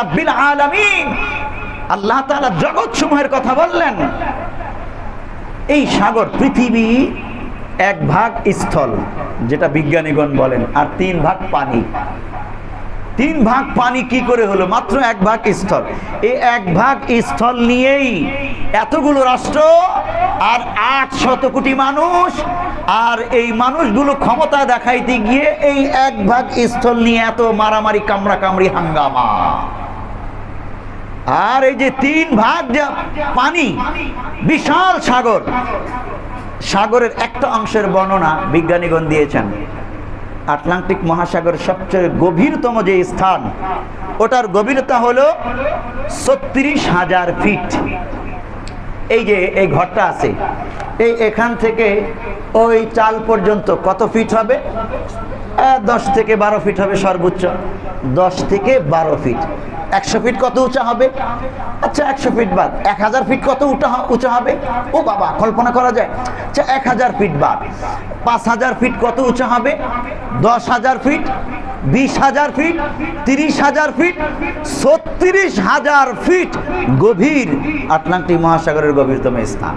রাব্বিল আলামিন। আল্লাহ তাআলা জগৎ কথা বললেন। এই সাগর, পৃথিবী এক ভাগ স্থল, যেটা বিজ্ঞানীগণ বলেন, আর তিন ভাগ পানি। তিন ভাগ পানি কি করে হলো? মাত্র এক ভাগ স্থল। এই এক ভাগ স্থল নিয়েই এতগুলো রাষ্ট্র, আর আট শত কোটি মানুষ, আর এই মানুষগুলো ক্ষমতা দেখাইতে গিয়ে এই এক ভাগ স্থল নিয়ে এত মারামারি কামড়া কামড়ি হাঙ্গামা। আর এই যে তিন ভাগ যা পানি, বিশাল সাগর, সাগরের একটা অংশের বর্ণনা বিজ্ঞানীগণ দিয়েছেন। আটলান্টিক মহাসাগর সবচেয়ে গভীরতম যে স্থান, ওটার গভীরতা হলো ছত্রিশ হাজার ফিট। এই যে এই ঘরটা আছে, এই এখান থেকে ওই চাল পর্যন্ত কত ফিট হবে? দশ থেকে বারো ফিট হবে সর্বোচ্চ। দশ থেকে বারো ফিট। একশো ফিট কত উঁচা হবে? আচ্ছা একশো ফিট বাদ। এক হাজার ফিট কত হ- উঁচা হবে? ও বাবা, কল্পনা করা যায়। আচ্ছা এক হাজার ফিট বাদ। পাঁচ হাজার ফিট কত উঁচা হবে? দশ হাজার ফিট, বিশ হাজার ফিট, তিরিশ হাজার ফিট, ছত্রিশ হাজার ফিট গভীর আটলান্টিক মহাসাগরের গভীরতম স্থান।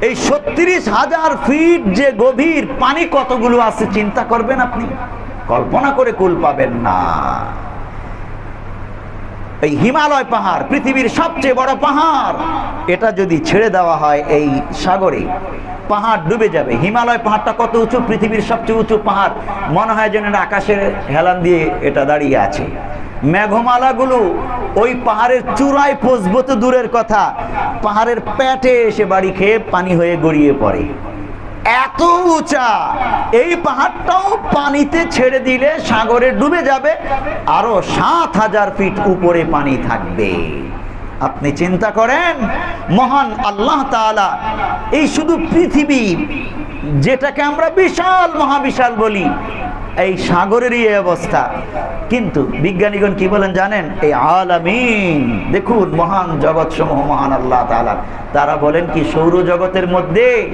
এই ছত্রিশ হাজার ফিট যে গভীর পানি কতগুলো আছে, চিন্তা করবেন আপনি? কল্পনা করে কুল পাবেন না। এই হিমালয় পাহাড়, পৃথিবীর সবচেয়ে বড় পাহাড়। এটা যদি ছেড়ে দেওয়া হয় এই সাগরে, পাহাড় ডুবে যাবে। হিমালয় পাহাড়টা কত উঁচু? পৃথিবীর সবচেয়ে উঁচু পাহাড়। মনে হয় যেন আকাশের হেলান দিয়ে এটা দাঁড়িয়ে আছে। মেঘমালাগুলো ওই পাহাড়ের চূড়ায় পচবো তো দূরের কথা। পাহাড়ের প্যাটে এসে বাড়ি খেয়ে পানি হয়ে গড়িয়ে পড়ে। এত উঁচা। এই পাহাড়টাও পানিতে ছেড়ে দিলে সাগরে ডুবে যাবে। আরও সাত হাজার ফিট উপরে পানি থাকবে। আপনি চিন্তা করেন, মহান আল্লাহ তালা এই শুধু পৃথিবী যেটাকে আমরা বিশাল, মহাবিশাল বলি, এই সাগরেরই অবস্থা। কিন্তু বিজ্ঞানীগণ কি বলেন জানেন? এই আলামিন, দেখুন, মহান জগৎ সমূহ মহান আল্লাহ তাআলা। তারা বলেন কি, সৌরজগতের মধ্যে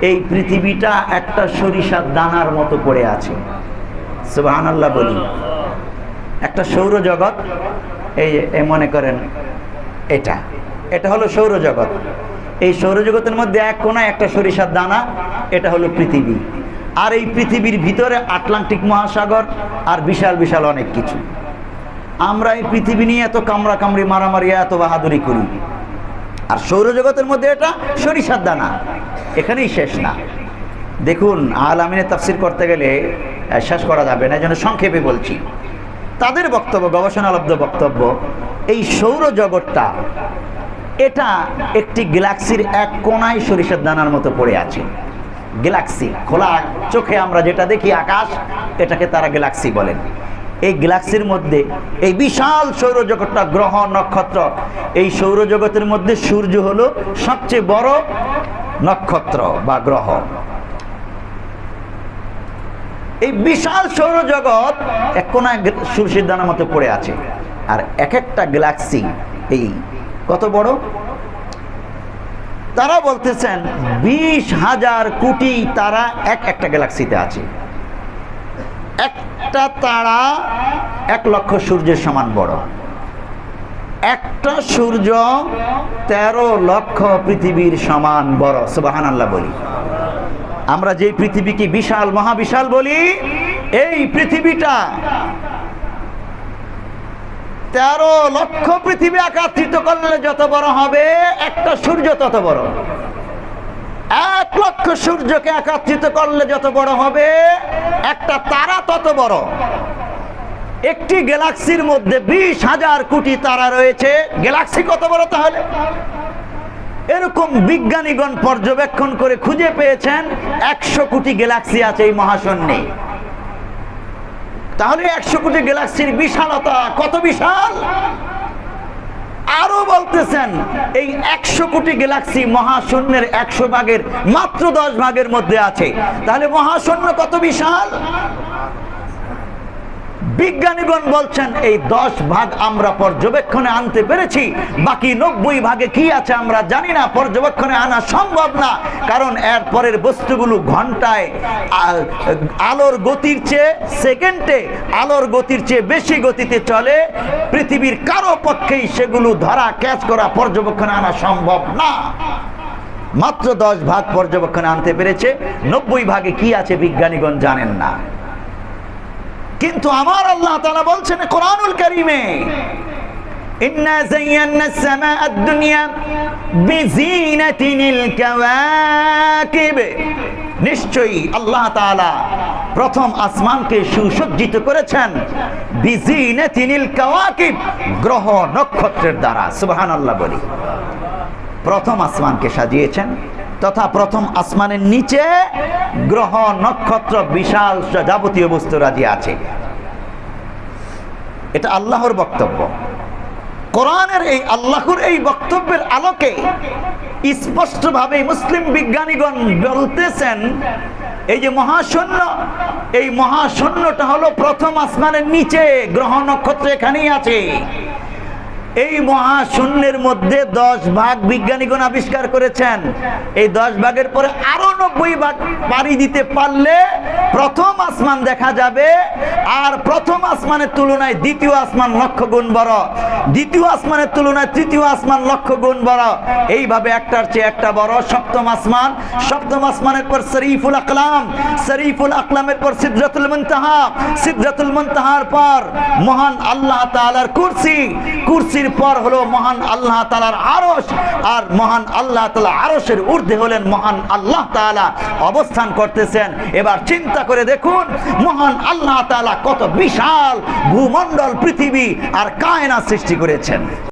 এই পৃথিবীটা একটা সরিষার দানার মতো পড়ে আছে। সুবহান আল্লাহ বলি। একটা সৌরজগৎ, এই মনে করেন এটা। এটা হলো সৌরজগৎ। এই সৌরজগতের মধ্যে এক কোনায় একটা সরিষার দানা, এটা হলো পৃথিবী। আর এই পৃথিবীর ভিতরে আটলান্টিক মহাসাগর আর বিশাল বিশাল অনেক কিছু। আমরা এই পৃথিবী নিয়ে এত কামড়া কামড়ি মারামারি, এত বাহাদুরি করি। আর সৌরজগতের মধ্যে এটা সরিষার দানা। এখানেই শেষ না। দেখুন, আল আমিনে তাফসির করতে গেলে শেষ করা যাবে না জন্য সংক্ষেপে বলছি। তাদের বক্তব্য, গবেষণালব্ধ বক্তব্য, এই সৌরজগৎটা এটা একটি গ্যালাক্সির এক কোনায় সরিষার দানার মতো পড়ে আছে। গ্যালাক্সি, খোলা চোখে আমরা যেটা দেখি, আকাশ, এটাকে তারা গ্যালাক্সি বলেন। এই গ্যালাক্সির মধ্যে এই বিশাল সৌরজগৎটা গ্রহ, নক্ষত্র, এই সৌরজগতের মধ্যে সূর্য হলো সবচেয়ে বড় নক্ষত্র বা গ্রহ। এই বিশাল সৌরজগৎ এক কোনায় সূর্যের দানার মতো পড়ে আছে। আর এক একটা গ্যালাক্সি এই কত বড়? তারা বলতেছেন, বিশ হাজার কোটি তারা এক একটা গ্যালাক্সিতে আছে। একটা তারা এক লক্ষ সূর্যের সমান বড়। একটা সূর্য তেরো লক্ষ পৃথিবীর সমান বড় সুবাহান আল্লাহ বলি। আমরা যে পৃথিবীকে বিশাল, মহাবিশাল বলি, এই পৃথিবীটা তেরো লক্ষ পৃথিবী একাত্রিত করলে যত বড় হবে, একটা সূর্য তত বড়। এক লক্ষ সূর্যকে একাত্রিত করলে যত বড় হবে, একটা তারা তত বড়। একটি গ্যালাক্সির মধ্যে বিশ হাজার কোটি তারা রয়েছে। গ্যালাক্সি কত বড় তাহলে? এরকম বিজ্ঞানীগণ পর্যবেক্ষণ করে খুঁজে পেয়েছেন, একশো কোটি গ্যালাক্সি আছে এই মহাশূন্যে তাহলে একশো কোটি গ্যালাক্সির বিশালতা কত বিশাল? আরও বলতেছেন, এই একশো কোটি গ্যালাক্সি মহাশূন্যের একশো ভাগের, মাত্র দশ ভাগের মধ্যে আছে। তাহলে মহাশূন্য কত বিশাল? বিজ্ঞানীগণ বলছেন, এই দশ ভাগ আমরা পর্যবেক্ষণে আনতে পেরেছি। বাকি নব্বই ভাগে কি আছে আমরা জানি না। পর্যবেক্ষণে আনা সম্ভব না। কারণ এর পরের বস্তুগুলো ঘন্টায় আলোর গতির চেয়ে সেকেন্ডে, আলোর গতির চেয়ে বেশি গতিতে চলে। পৃথিবীর কারও পক্ষেই সেগুলো ধরা, ক্যাচ করা, পর্যবেক্ষণে আনা সম্ভব না। মাত্র দশ ভাগ পর্যবেক্ষণে আনতে পেরেছে। নব্বই ভাগে কি আছে বিজ্ঞানীগণ জানেন না। কিন্তু আমার আল্লাহ তাআলা বলছেন কোরআনুল কারীমে ইন্না যায়্যানা السماء الدنيا بزينة الكواكب নিশ্চয়ই আল্লাহ তাআলা প্রথম আসমানকে সুসজ্জিত করেছেন বিজিনাতিনিল কাওয়াকিব গ্রহ নক্ষত্রের দ্বারা সুবহানাল্লাহ বলি প্রথম আসমানকে সাজিয়েছেন তথা প্রথম আসমানের নিচে গ্রহ, নক্ষত্র, বিশাল যাবতীয় বস্তু রাজি আছে। এটা আল্লাহর বক্তব্য। কোরআনের এই, আল্লাহর এই বক্তব্যের আলোকে স্পষ্টভাবে মুসলিম বিজ্ঞানীগণ বলতেছেন, এই যে মহাশূন্য, এই মহাশূন্যটা হলো প্রথম আসমানের নিচে, গ্রহ, নক্ষত্র এখানেই আছে। এই মহাশূন্যের মধ্যে দশ ভাগ বিজ্ঞানীগণ আবিষ্কার করেছেন। এই দশ ভাগের পরে আরও নব্বই ভাগ পাড়ি দিতে পারলে প্রথম আসমান দেখা যাবে। আর প্রথম আসমানের তুলনায় দ্বিতীয় আসমান লক্ষ গুণ বড়। দ্বিতীয় আসমানের তুলনায় তৃতীয় আসমান লক্ষ গুণ বড়। এইভাবে একটার চেয়ে একটা বড় সপ্তম আসমান। সপ্তম আসমানের পর শরীফুল আকলাম, শরীফুল আকলামের পর সিদ্ধাতুল মুনতাহা। সিদ্ধাতুল মুনতাহার পর মহান আল্লাহ তাআলার কুরসি। কুরসির পর হলো মহান আল্লাহ তালার আরস আর মহান আল্লাহ তালা আরসের ঊর্ধ্বে হলেন মহান আল্লাহ তালা অবস্থান করতেছেন। এবার চিন্তা করে দেখুন, মহান আল্লাহ তালা কত বিশাল ভূমণ্ডল পৃথিবী আর কায়না সৃষ্টি করেছেন।